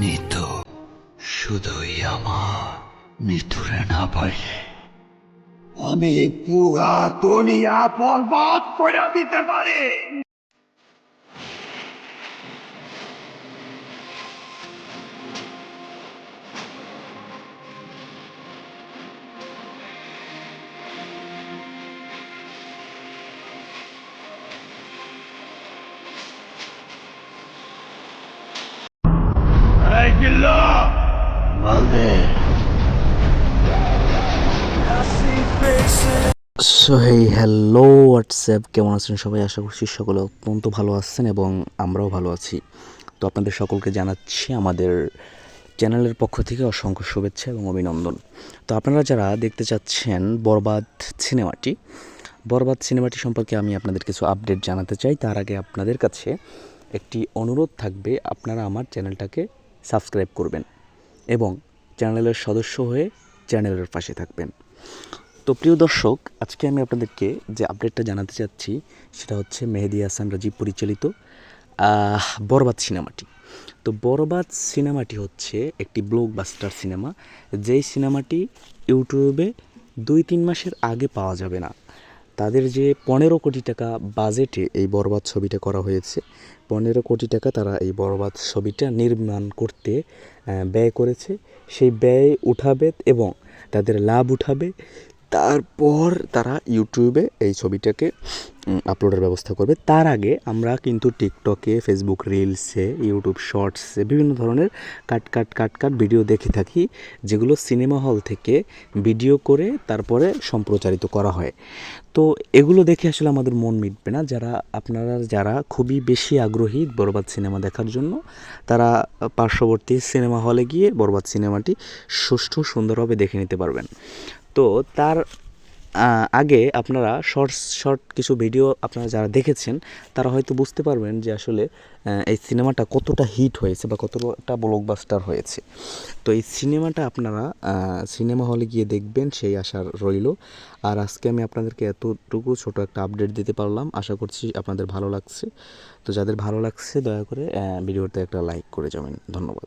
নিতু শুধুই আমার মৃত্যুরে না পাইলে আমি পুরা দুনিয়া বরবাদ করে দিতে পারি। সো হেই হ্যালো হোয়াটসঅ্যাপ কেমন আছেন সবাই? আশা করছি সকলে অত্যন্ত ভালো আছেন এবং আমরাও ভালো আছি। তো আপনাদের সকলকে জানাচ্ছি আমাদের চ্যানেলের পক্ষ থেকে অসংখ্য শুভেচ্ছা এবং অভিনন্দন। তো আপনারা যারা দেখতে চাচ্ছেন বরবাদ সিনেমাটি বরবাদ সিনেমাটি সম্পর্কে আমি আপনাদের কিছু আপডেট জানাতে চাই, তার আগে আপনাদের কাছে একটি অনুরোধ থাকবে, আপনারা আমার চ্যানেলটাকে সাবস্ক্রাইব করবেন এবং চ্যানেলের সদস্য হয়ে চ্যানেলের পাশে থাকবেন। তো প্রিয় দর্শক, আজকে আমি আপনাদেরকে যে আপডেটটা জানাতে চাচ্ছি, সেটা হচ্ছে মেহেদি হাসান রাজীব পরিচালিত বরবাদ সিনেমাটি। তো বরবাদ সিনেমাটি হচ্ছে একটি ব্লকবাস্টার সিনেমা। যেই সিনেমাটি ইউটিউবে দুই তিন মাসের আগে পাওয়া যাবে না। তাদের যে পনেরো কোটি টাকা বাজেটে এই বরবাদ ছবিটা করা হয়েছে, পনেরো কোটি টাকা তারা এই বরবাদ ছবিটা নির্মাণ করতে ব্যয় করেছে। সেই ব্যয় উঠাবে এবং তাদের লাভ উঠাবে। তারপর তারা ইউটিউবে এই ছবিটাকে আপলোডের ব্যবস্থা করবে। তার আগে আমরা কিন্তু টিকটকে ফেসবুক রিলসে ইউটিউব শর্টসে বিভিন্ন ধরনের কাট কাট কাট কাট ভিডিও দেখে থাকি, যেগুলো সিনেমা হল থেকে ভিডিও করে তারপরে সম্প্রচারিত করা হয়। তো এগুলো দেখে আসলে আমাদের মন মিটবে না। যারা, আপনারা যারা খুবই বেশি আগ্রহী বরবাদ সিনেমা দেখার জন্য, তারা পার্শ্ববর্তী সিনেমা হলে গিয়ে বরবাদ সিনেমাটি সুষ্ঠু সুন্দরভাবে দেখে নিতে পারবেন। তো তার আগে আপনারা শর্টস, শর্ট কিছু ভিডিও আপনারা যারা দেখেছেন, তারা হয়তো বুঝতে পারবেন যে আসলে এই সিনেমাটা কতটা হিট হয়েছে বা কতটা ব্লকবাস্টার হয়েছে। তো এই সিনেমাটা আপনারা সিনেমা হলে গিয়ে দেখবেন, সেই আশার রইল। আর আজকে আমি আপনাদেরকে এতটুকু ছোট একটা আপডেট দিতে পারলাম, আশা করছি আপনাদের ভালো লাগছে। তো যাদের ভালো লাগছে, দয়া করে ভিডিওতে একটা লাইক করে যাবেন। ধন্যবাদ।